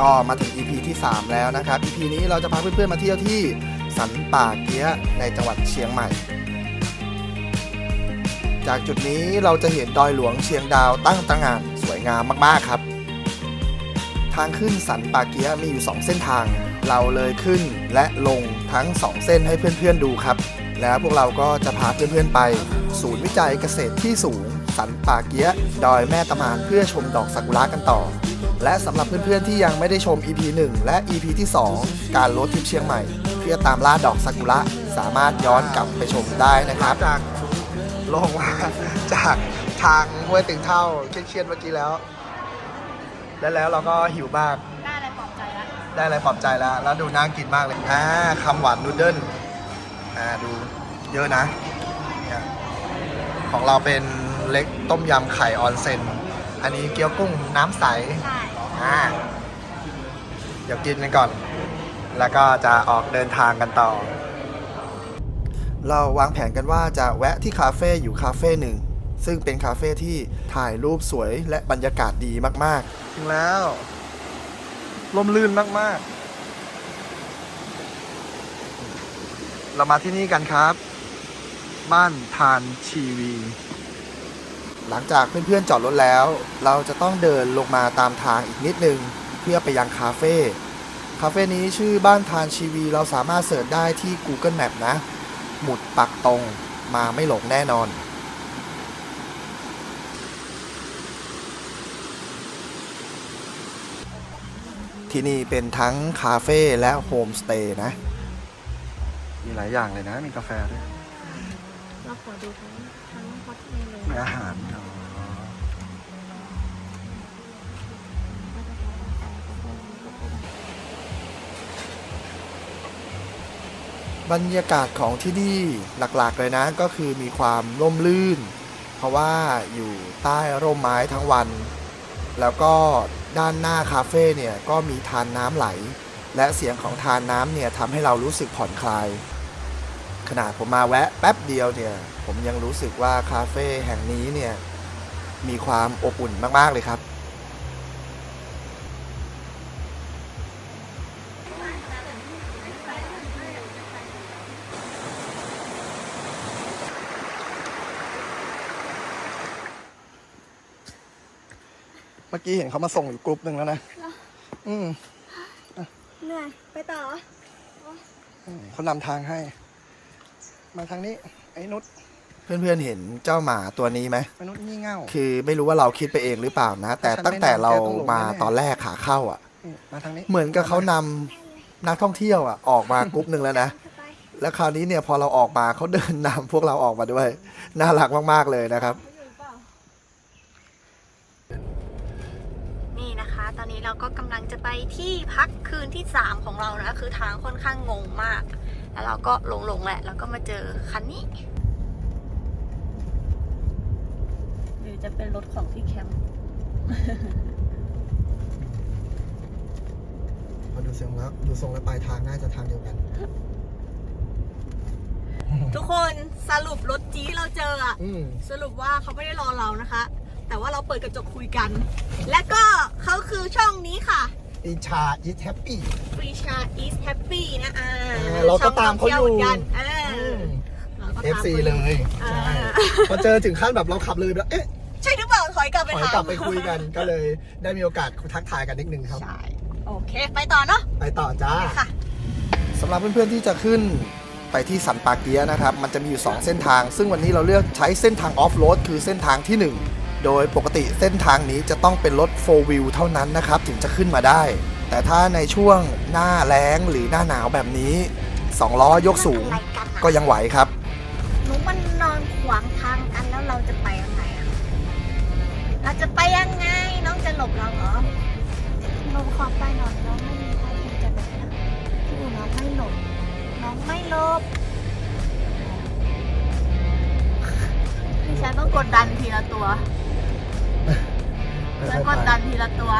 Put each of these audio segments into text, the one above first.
ก็มาถึง EP ที่ 3 แล้วนะครับ EP นี้เราจะพาเพื่อนๆมาเที่ยวที่สันป่าเกี้ยในจังหวัดเชียงใหม่ จากจุดนี้เราจะเห็นดอยหลวงเชียงดาวตั้งตระหง่านสวยงามมากๆครับ ทางขึ้นสันป่าเกี้ยมีอยู่ 2 เส้นทาง เราเลยขึ้นและลงทั้ง 2 เส้นให้เพื่อนๆดูครับ แล้วพวกเราก็จะพาเพื่อนๆไป ศูนย์วิจัยเกษตรที่สูง สันป่าเกี้ยดอยแม่ตะมานเพื่อชมดอกซากุระกันต่อ และสำหรับเพื่อนๆที่ยังไม่ได้ชม EP 1 และ EP ที่ 2 การรถทริปเชียงใหม่ เพื่อตามล่าดอกซากุระสามารถย้อนกลับไปชมได้นะครับจากลงมาจากทางห้วยตึงเท่าเครียดๆเมื่อกี้แล้ว และแล้วเราก็หิวมาก ได้อะไรปลอบใจแล้วได้อะไรปลอบใจแล้ว แล้วดูน่ากินมากเลยอ่าคำหวานนูเดิลอ่าดูเยอะนะเนี่ยของเราเป็นเล็กต้มยำไข่ออนเซน อันนี้เกี๊ยวกุ้งน้ำใส ใช่ อ่าเดี๋ยวกินกันก่อน แล้วก็จะออกเดินทางกันต่อ เราวางแผนกันว่าจะแวะที่คาเฟ่อยู่คาเฟ่หนึ่ง ซึ่งเป็นคาเฟ่ที่ถ่ายรูปสวยและบรรยากาศดีมากๆ ถึงแล้วลมลื่นมากๆ เรามาที่นี่กันครับ บ้านทานชีวี หลังจากเพื่อนๆจอดรถแล้ว เราจะต้องเดินลงมาตามทางอีกนิดนึง เพื่อไปยังคาเฟ่คาเฟ่นี้ชื่อบ้านทานชีวีเราสามารถเสิร์ชได้ที่ Google Map นะ หมุดปักตรงมาไม่หลงแน่นอนที่นี่เป็นทั้งคาเฟ่และโฮมสเตย์นะ มีหลายอย่างเลยนะ มีกาแฟด้วย เราขอดูทั้งทั้งฮอตเมลเลยมีอาหาร บรรยากาศของที่นี่หลักๆเลยนะก็คือมีความร่มรื่น เพราะว่าอยู่ใต้ร่มไม้ทั้งวัน แล้วก็ด้านหน้าคาเฟ่เนี่ยก็มีทานน้ำไหล และเสียงของทานน้ำเนี่ยทำให้เรารู้สึกผ่อนคลาย ขนาดผมมาแวะแป๊บเดียวเนี่ยผมยังรู้สึกว่าคาเฟ่แห่งนี้เนี่ยมีความอบอุ่นมากๆเลยครับ มื่อกี้เห็นเขามาส่งอยู่กลุ่มหนึ่งแล้วนะ อืมเหนื่อย ไปต่อเขานำทางให้ มาทางนี้ ไอ้นุชเพื่อนๆเห็นเจ้าหมาตัวนี้ไหมมนุษย์งี่เง่า คือไม่รู้ว่าเราคิดไปเองหรือเปล่านะ แต่ฉันไม่ตั้งแต่เรานำแกต้องลงมาแน่ๆตอนแรกขาเข้าอะนี่มาทางนี้ เหมือนกับเขานำนักท่องเที่ยวอะออกมากรุ๊ปหนึ่งแล้วนะไปแล้วคราวนี้เนี่ยพอเราออกมาเขาเดินนำพวกเราออกมาด้วย น่ารักมากๆเลยนะครับ ตอนนี้เราก็กำลังจะไปที่พักคืนที่ 3 ของเรานะ คือทางค่อนข้างงงมาก แล้วเราก็หลงหลงๆแหละ แล้วก็มาเจอคันนี้ หรือจะเป็นรถของพี่แคมป์มาดูทรงแล้วดูทรงแล้วปลายทางน่าจะทางเดียวกัน ทุกคนสรุปรถจี๊ที่เราเจออะอืม สรุปว่าเขาไม่ได้รอเรานะคะ แต่ว่าเราเปิดกระจกคุยกัน และก็เขาคือช่องนี้ค่ะอีชาอีแฮปปี้ฟรีชา is happy นะอ่าอ่าเราก็ตามเขาอยู่ ช่งท่งที่วหมืนกันอ่าเราก็ตาม FC ขาเลยอ่าใช่พอเจอถึงขั้นแบบเราขับเลยแบบเอ๊ะใช่หรือเปล่าถอยกลับไปถอยถามกลับไปคุยกันก็เลยได้มีโอกาสทักทายกันนิดนึงครับ ใช่โอเค ไปต่อเนาะไปต่อจ้า ค่ะ สำหรับเพื่อนๆที่จะขึ้นไปที่สันปาเกียะนะครับ มันจะมีอยู่ 2 เส้นทาง ซึ่งวันนี้เราเลือกใช้เส้นทางออฟโรดคือเส้นทางที่ 1 โดยปกติเส้นทางนี้จะต้องเป็นรถ 4 wheel เท่านั้นนะครับ ถึงจะขึ้นมาได้ แต่ถ้าในช่วงหน้าแล้งหรือหน้าหนาวแบบนี้ 2 ล้อยกสูงก็ยังไหวครับหนูมันนอนขวางทางกันแล้วเราจะไปยังไงอะเราจะไปยังไงน้องจะหลบเราเหรอหนูขอไปหน่อยน้องไม่มีท่าทีจะหลบนะพี่น้องไม่หลบน้องไม่หลบ ฉันต้องกดดันทีละตัวแล้วกดดันทีละตัว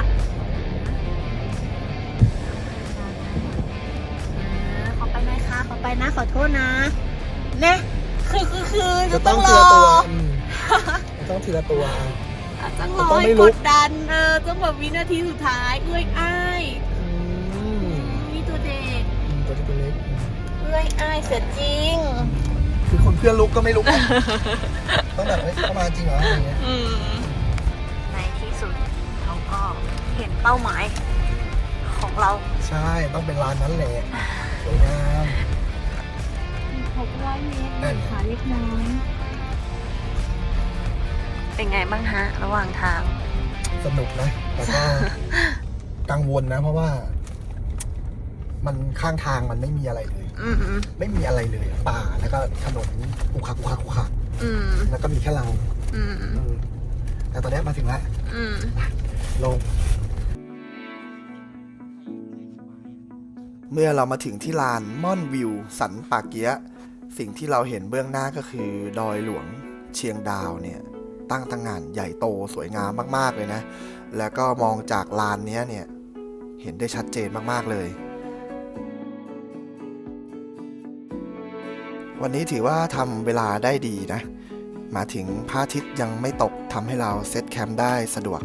เออขอไปหน่อยค่ะขอไปนะขอโทษนะเนี่ยคือคือคือจะจะต้ต้อองงรทีอละตัวอืมจะต้องทีละตัวต้องรจะอต้องให้ไม่กลุกดดันเออต้องแบบวินาทีสุดท้ายเอ้ยอ้ายจะเป็นเล็กเอ้ยอายเสียจริง คือคนเพื่อนลุกก็ไม่ลุกนะต้องแบบเฮ้ยเข้ามาจริงเหรออะไรเงี้ยในที่สุดเราก็เห็นเป้าหมายของเราใช่ต้องเป็นร้านนั้นแหละสวยงามหกร้อยเมตรนั่นไงขาเล็กน้อยเป็นไงบ้างฮะ ระหว่างทาง สนุกนะแต่ก็ กังวลนะ เพราะว่า มันข้างทางมันไม่มีอะไรเลย อืมไม่มีอะไรเลย ป่าแล้วก็ถนนขุขระขุขระขุขระอืมแล้วก็มีแค่เราอืมเออแต่ตอนนี้มาถึงแล้วอืมลง เมื่อเรามาถึงที่ลานม่อนวิว สันปาเกียะสิ่งที่เราเห็นเบื้องหน้าก็คือ ดอยหลวงเชียงดาวเนี่ย ตั้งตังงานใหญ่โตสวยงามมากๆเลยนะ แล้วก็มองจากลานเนี้ยเนี่ย เห็นได้ชัดเจนมากๆเลย วันนี้ถือว่าทำเวลาได้ดีนะ มาถึงพระอาทิตย์ยังไม่ตกทำให้เราเซตแคมป์ได้สะดวก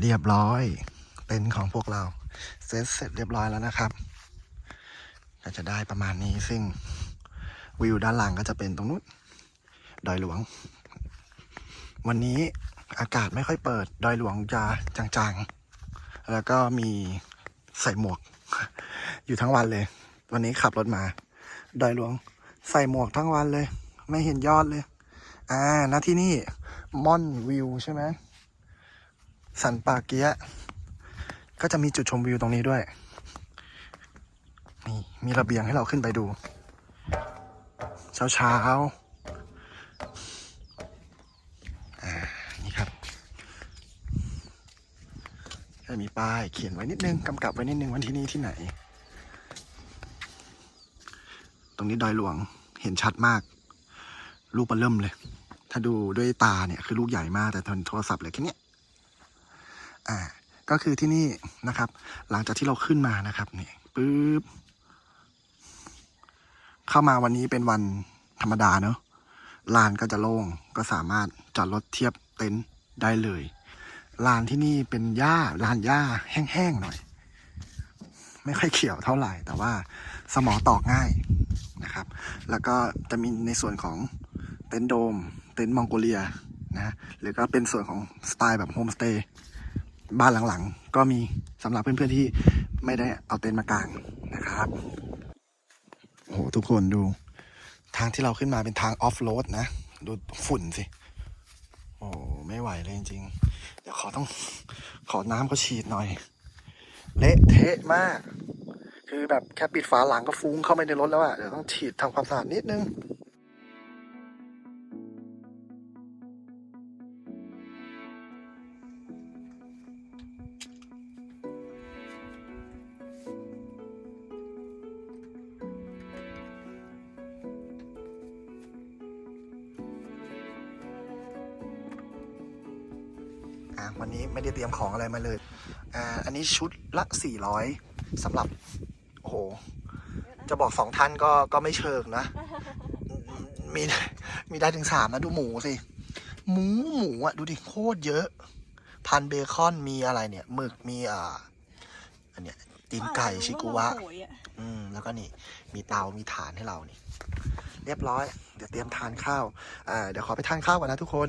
เรียบร้อยเต็นท์ของพวกเราเซตเสร็จเรียบร้อยแล้วนะครับ ก็จะได้ประมาณนี้ซึ่งวิวด้านหลังก็จะเป็นตรงนู้นดอยหลวง วันนี้อากาศไม่ค่อยเปิด ดอยหลวงจะจางๆ แล้วก็มี ใส่หมวก อยู่ทั้งวันเลย วันนี้ขับรถมาดอยหลวง ใส่หมวกทั้งวันเลย ไม่เห็นยอดเลย อ่าณที่นี่ม่อนวิวใช่ไหมสันปาเกียะก็จะมีจุดชมวิวตรงนี้ด้วย นี่ มีระเบียงให้เราขึ้นไปดู เช้าเช้าๆอ่า นี่ครับ จะมีป้ายเขียนไว้นิดนึงกำกับไว้นิดนึงวันที่นี่ที่ไหน ตรงนี้ดอยหลวงเห็นชัดมาก ลูกมันเริ่มเลย ถ้าดูด้วยตาเนี่ยคือลูกใหญ่มากแต่โทรศัพท์เลยแค่เนี้ยอ่า ก็คือที่นี่นะครับ หลังจากที่เราขึ้นมานะครับนี่ปึ๊บเข้ามาวันนี้เป็นวันธรรมดาเนอะลานก็จะโล่งก็สามารถจอดรถเทียบเต็นท์ได้เลย ลานที่นี่เป็นหญ้าลานหญ้าแห้งๆหน่อย ไม่ค่อยเขียวเท่าไหร่ แต่ว่าสมอตอกง่ายนะครับ แล้วก็จะมีในส่วนของเต็นท์โดม เต็นท์มองโกเลียนะหรือก็เป็นส่วนของสไตล์แบบโฮมสเตย์บ้านหลังๆ ก็มีสำหรับเพื่อนๆที่ไม่ได้เอาเต็นท์มากางนะครับโอ้โหทุกคนดูทางที่เราขึ้นมาเป็นทางออฟโรดนะ ดูฝุ่นสิ โอ้ไม่ไหวเลยจริงๆ ดี๋ยวขอต้องขอน้ำเขาฉีดหน่อย เละเทะมาก คือแบบแค่ปิดฝาหลังก็ฟุ้งเข้าไปในรถแล้วอะเดี๋ยวต้องฉีดทำความสะอาดนิดนึง วันนี้ไม่ได้เตรียมของอะไรมาเลยอ่าอันนี้ชุดละสี่ร้อยสำหรับ โอ้โห จะบอกสองท่านก็ก็ไม่เชิงนะ มีมีได้ถึงสามนะดูหมูสิ หมูหมูอะ ดูดิโคตรเยอะ พันเบคอนมีอะไรเนี่ยหมึกมีอ่าอันเนี้ยตีนไก่ชิกุวะ อืม แล้วก็นี่ มีเตา มีฐานให้เรานี่ เรียบร้อย เดี๋ยวเตรียมทานข้าว อ่า เดี๋ยวขอไปทานข้าวก่อนนะทุกคน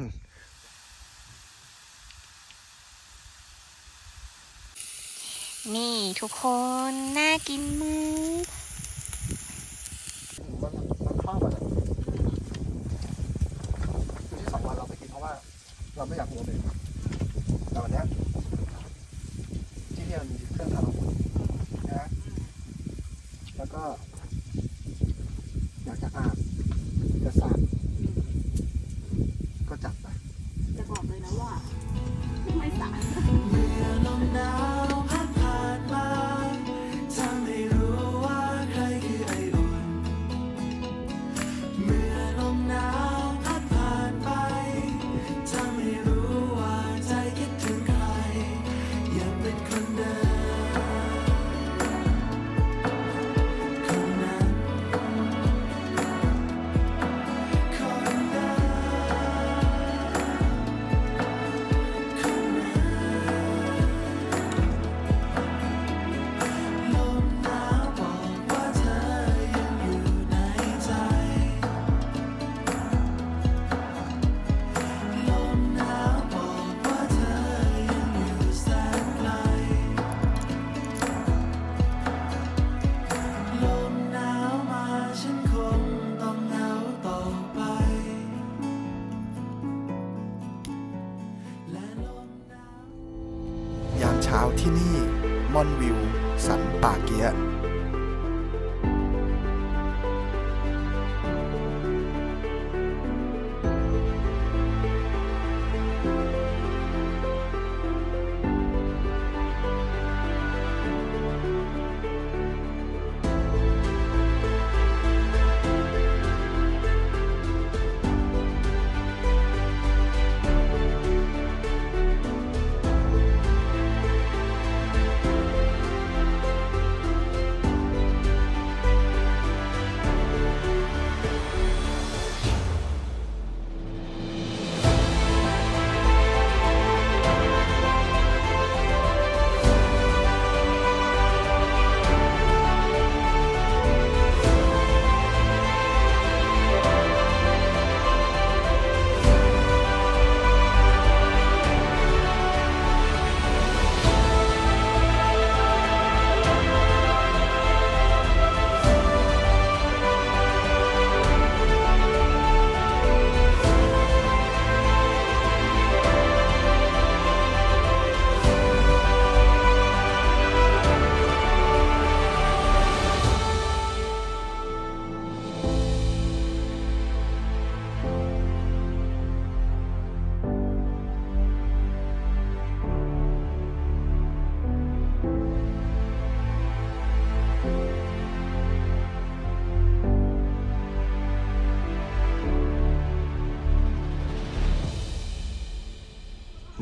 นี่ทุกคน น่ากินมากมันมันข้าวอะคือที่สองวันเราไปกินเพราะว่า เราไม่อยากหัวเบรกแต่วันเนี้ยที่นี่มันมีเครื่องทำอาวุธนะแล้วก็ อยากจะอาบจะสาด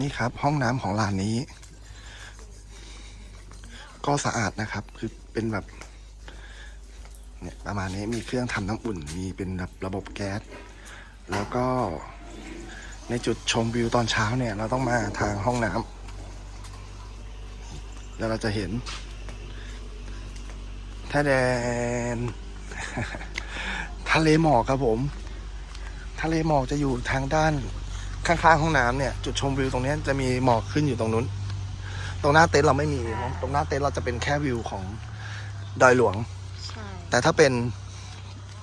นี่ครับ ห้องน้ำของร้านนี้ ก็สะอาดนะครับ คือเป็นแบบเนี่ยประมาณนี้มีเครื่องทำน้ำอุ่น มีเป็นแบบระบบแก๊ส แล้วก็ในจุดชมวิวตอนเช้าเนี่ย เราต้องมาทางห้องน้ำแล้วเราจะเห็นท่าแดน ทะเลหมอกครับผม ทะเลหมอกจะอยู่ทางด้าน ข้างๆห้องน้ำเนี่ยจุดชมวิวตรงเนี้ยจะมีหมอกขึ้นอยู่ตรงนู้น ตรงหน้าเต็นท์เราไม่มี ตรงหน้าเต็นท์เราจะเป็นแค่วิวของดอยหลวงใช่แต่ถ้าเป็น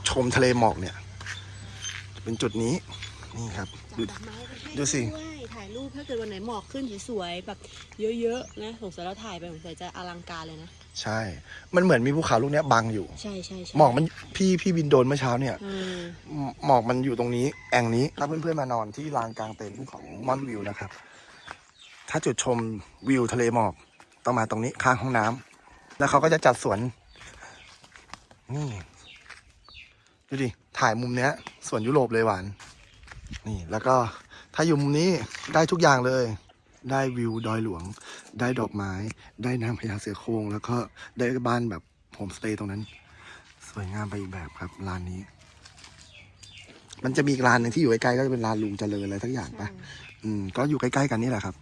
ชมทะเลหมอกเนี่ย จะเป็นจุดนี้นี่ครับดูจัดดอกไม้ไปให้ดูสิด้วยถ่ายรูปถ้าเกิดวันไหนหมอกขึ้นสวยๆแบบเยอะๆนะสงสัยเราถ่ายไปสงสัยจะอลังการเลยนะ ใช่ มันเหมือนมีภูเขาลูกเนี้ยบังอยู่ ใช่ใช่ใช่หมอกมันพี่พี่บินโดรนเมื่อเช้าเนี่ยเออหมอกมันอยู่ตรงนี้ แอ่งนี้ถ้าเพื่อนๆมานอนที่ลานกลางเต็นท์ของม่อนวิวนะครับ ถ้าจุดชมวิวทะเลหมอกต้องมาตรงนี้ข้างห้องน้ำแล้วเขาก็จะจัดสวน นี่ ดูดิ ถ่ายมุมเนี้ยสวนยุโรปเลยหวาน นี่ แล้วก็ถ้าอยู่มุมนี้ได้ทุกอย่างเลย ได้วิวดอยหลวง ได้ดอกไม้ ได้น้ำพญาเสือโคร่งแล้วก็ได้บ้านแบบโฮมสเตย์ตรงนั้น สวยงามไปอีกแบบครับร้านนี้ มันจะมีอีกร้านหนึ่งที่อยู่ใกล้ๆก็จะเป็นร้านลุงเจริญอะไรทั้งอย่างปะอืม ก็อยู่ใกล้ๆกันนี่แหละครับ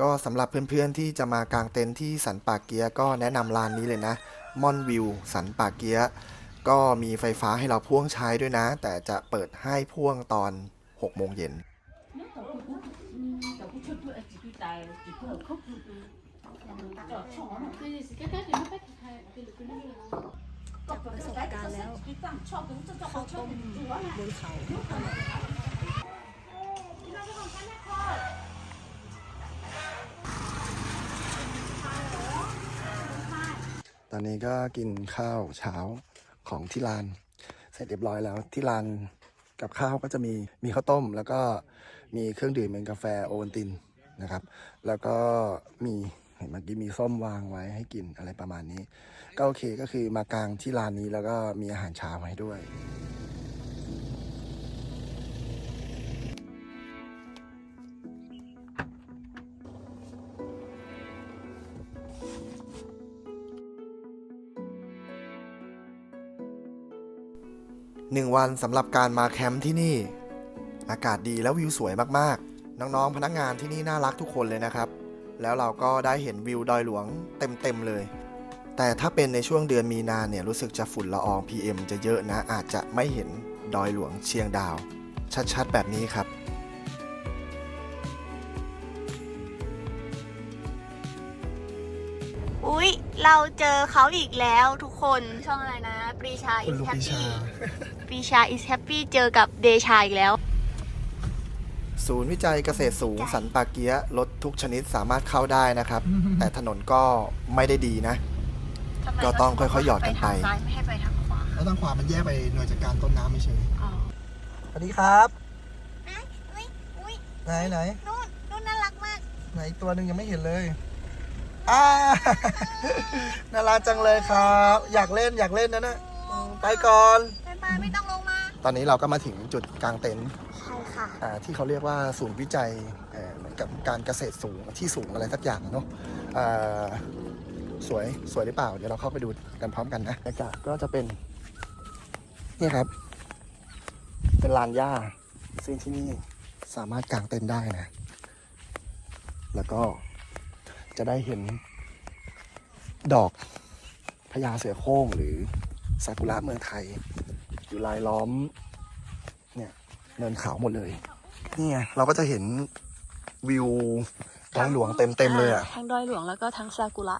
ก็สำหรับเพื่อนๆที่จะมากางเต็นท์ที่สันป่าเกียะก็แนะนำร้านนี้เลยนะม่อนวิว สันป่าเกียะ ก็มีไฟฟ้าให้เราพ่วงใช้ด้วยนะ แต่จะเปิดให้พ่วงตอน6โมงเย็นประสบการณ์แล้วข้าวต้มบนเขาตอนนี้ก็กินข้าวเช้า ของที่ร้าน เสร็จเรียบร้อยแล้วที่ร้านกับข้าวก็จะมีมีข้าวต้ม แล้วก็มีเครื่องดื่มเป็นกาแฟโอวัลตินนะครับ แล้วก็มีเห็นเมื่อกี้มีส้มวางไว้ให้กินอะไรประมาณนี้ ก็โอเคก็คือมากลางที่ร้านนี้แล้วก็มีอาหารเช้าให้ด้วย นึ่งวันสำหรับการมาแคมป์ที่นี่ อากาศดีแล้ววิวสวยมากๆ น้องๆพนักงานที่นี่น่ารักทุกคนเลยนะครับ แล้วเราก็ได้เห็นวิวดอยหลวงเต็มๆเลย แต่ถ้าเป็นในช่วงเดือนมีนาเนี่ยรู้สึกจะฝุ่นละออง PM จะเยอะนะอาจจะไม่เห็นดอยหลวงเชียงดาว ชัดๆ แบบนี้ครับอุ๊ย เราเจอเขาอีกแล้วทุกคนช่องอะไรนะ ปรีชาคุณ is ลุงปีชา happy ปรีชา is happy เจอกับเดชาอีกแล้ว ศูนย์วิจัยเกษตรสูงสันปาเกียะรถทุกชนิดสามารถเข้าได้นะครับ แต่ถนนก็ไม่ได้ดีนะ ทำไมก็ต้องค่อยๆหยอดกันไป ทางซ้ายไม่ให้ไปทางขวาแล้วทางขวามันแยกไปหน่วยจัดการต้นน้ำไม่ใช่อ๋อสวัสดีครับนะอุ้ยอุ้ยไหนไหนนู่นนู่นน่ารักมาก ไหนตัวหนึ่งยังไม่เห็นเลยอ่า น่ารักจังเลยครับ อยากเล่นอยากเล่นนะนะอืม ไปก่อนไปมาไม่ต้องลงมา ตอนนี้เราก็มาถึงจุดกลางเต็นท์ใช่ค่ะ อ่าที่เขาเรียกว่าศูนย์วิจัยเอ่อเหมือนกับการเกษตรสูงที่สูงอะไรสักอย่างเนาะอ่าสวยสวยหรือเปล่า เดี๋ยวเราเข้าไปดูกันพร้อมกันนะบรรยากาศก็จะเป็นเนี่ยครับ เป็นลานหญ้าซึ่งที่นี่สามารถกางเต็นท์ได้นะ แล้วก็จะได้เห็นดอกพญาเสือโคร่งหรือ ซากุระเมืองไทย อยู่รายล้อม เนี่ยเนินเขาหมดเลยนี่ไงเราก็จะเห็นวิวดอยหลวงเต็มเต็มๆเลยอะทั้งดอยหลวงแล้วก็ทั้งซากุระ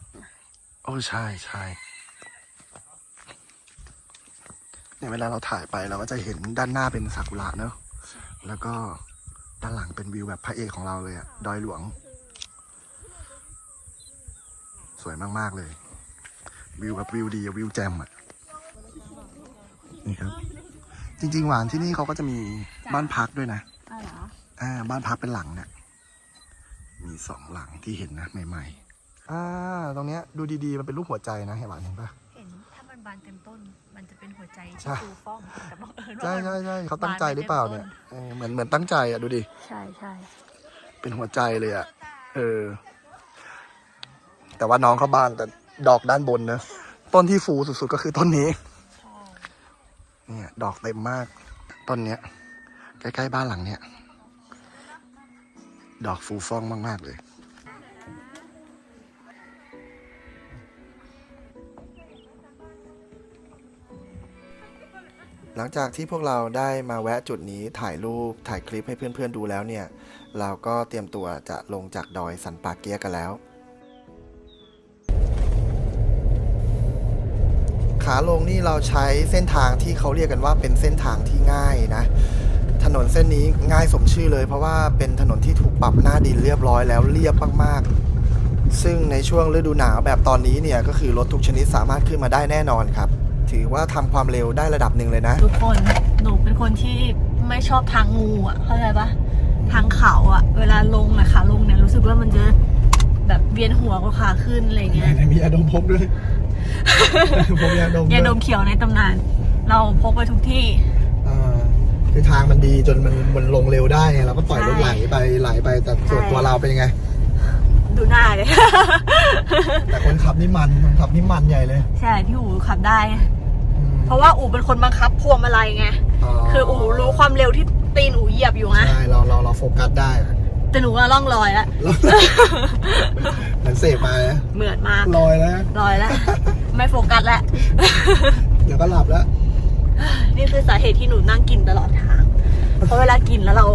โอ้ใช่ใช่เนี่ยเวลาเราถ่ายไปเราก็จะเห็นด้านหน้าเป็นซากุระเนอะแล้วก็ด้านหลังเป็นวิวแบบพระเอกของเราเลยอะดอยหลวง สวยมาก ๆ เลย วิวแบบวิวดีอะวิวแจมอะ นี่ครับ จริง ๆ หวานที่นี่เขาก็จะมีบ้านพักด้วยนะอ่าเหรออ่าบ้านพักเป็นหลังเนี่ยมีสองหลังที่เห็นนะใหม่ๆ อ่า ตรงเนี้ยดูดีๆ มันเป็นรูปหัวใจนะเห็นหวานเห็นปะ เห็นถ้ามันบานเต็มต้น มันจะเป็นหัวใจใช่ ที่ฟูฟ่องแต่บังเอิญว่าใช่มัน ใช่ใช่เขาตั้งใจหรือเปล่าเนี่ยเออเหมือนเหมือนตั้งใจอะดูดิ ใช่ใช่เป็นหัวใจเลยอะ เออ แต่ว่าน้องเขาบานแต่ดอกด้านบนนะ ต้นที่ฟูสุดๆก็คือต้นนี้ใช่ เนี่ย ดอกเต็มมาก ต้นเนี้ย ใกล้ๆบ้านหลังเนี้ย ดอกฟูฟ่องมาก ๆ เลยหลังจากที่พวกเราได้มาแวะจุดนี้ถ่ายรูปถ่ายคลิปให้เพื่อนๆดูแล้วเนี่ย เราก็เตรียมตัวจะลงจากดอยสันปาเกียกันแล้ว ขาลงนี่เราใช้เส้นทางที่เขาเรียกกันว่าเป็นเส้นทางที่ง่ายนะ ถนนเส้นนี้ง่ายสมชื่อเลย เพราะว่าเป็นถนนที่ถูกปรับหน้าดินเรียบร้อยแล้วเรียบมากๆ ซึ่งในช่วงฤดูหนาวแบบตอนนี้เนี่ยก็คือรถทุกชนิดสามารถขึ้นมาได้แน่นอนครับ ถือว่าทำความเร็วได้ระดับหนึ่งเลยนะ ทุกคนหนูเป็นคนที่ไม่ชอบทางงูอะเข้าใจปะทางเขาอะ เวลาลงอะขาลงเนี่ยรู้สึกว่ามันจะแบบเวียนหัวกว่าขาขึ้นอะไรเงี้ยมียาดมพกด้วย พกยาดมยาดมเขียวในตำนาน เราพกไปทุกที่คือทางมันดีจนมันมันลงเร็วได้ไงเราก็ปล่อยใช่รถไหลไปไหลไปแต่ส่วนใช่ตัวเราเป็นยังไง ดูหน้าเลย แต่คนขับนี่มันคนขับนี่มันใหญ่เลย ใช่พี่อู๋ขับได้ เพราะว่าอู๋เป็นคนบังคับพวงมาลัยไงคืออู๋รู้ความเร็วที่ตีนอู๋เหยียบอยู่ไงใช่เราเราเราโฟกัสได้ แต่หนูว่าล่องลอยแล้วเหมือนเสพมานะเหมือนมากลอยแล้วลอยแล้วไม่โฟกัสแล้วเดี๋ยวก็หลับแล้ว นี่คือสาเหตุที่หนูนั่งกินตลอดทาง เพราะเวลากินแล้วเรา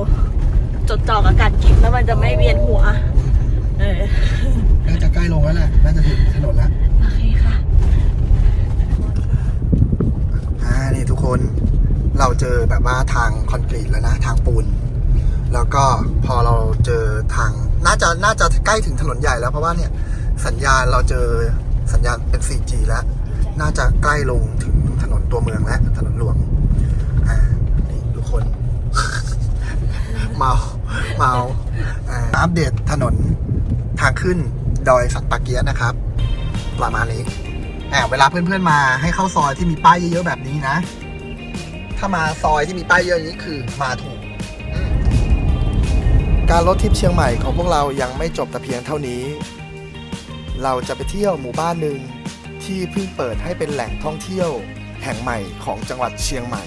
จดจ่อกับการกินแล้วมันจะไม่เวียนหัว เออ น่าจะใกล้ลงแล้วแหละ น่าจะถึงถนนแล้ว โอเคค่ะ อ่า นี่ทุกคน เราเจอแบบว่าทางคอนกรีตแล้วนะ ทางปูน แล้วก็พอเราเจอทางน่าจะน่าจะใกล้ถึงถนนใหญ่แล้วเพราะว่าเนี่ยสัญญาณเราเจอสัญญาณเป็น 4G แล้ว น่าจะใกล้ลงถึงถนนตัวเมืองแล้วถนนหลวงอ่านี่ทุกคน เมาเมาอ่าอัปเดตถนนทางขึ้นดอยสันปาเกียนะครับ ประมาณนี้แอบเวลาเพื่อนๆมาให้เข้าซอยที่มีป้ายเยอะๆแบบนี้นะ ถ้ามาซอยที่มีป้ายเยอะอย่างนี้คือมาถูก การรถทิปเชียงใหม่ของพวกเรายังไม่จบแต่เพียงเท่านี้ เราจะไปเที่ยวหมู่บ้านหนึ่งที่เพิ่งเปิดให้เป็นแหล่งท่องเที่ยว แห่งใหม่ของจังหวัดเชียงใหม่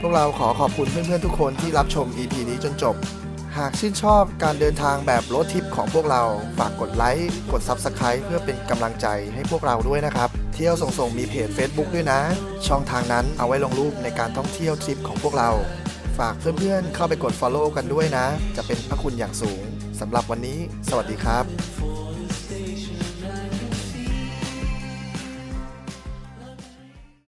พวกเราขอขอบคุณเพื่อนๆทุกคนที่รับชม EP นี้จนจบ หากชื่นชอบการเดินทางแบบรถทิปของพวกเรา ฝากกดไลค์ กด Subscribe เพื่อเป็นกำลังใจให้พวกเราด้วยนะครับ เที่ยวส่งส่งมีเพจ Facebook ด้วยนะ ช่องทางนั้นเอาไว้ลงรูปในการท่องเที่ยวทริปของพวกเรา ฝากเพื่อนๆเข้าไปกด Follow กันด้วยนะ จะเป็นพระคุณอย่างสูงสำหรับวันนี้ สวัสดีครับ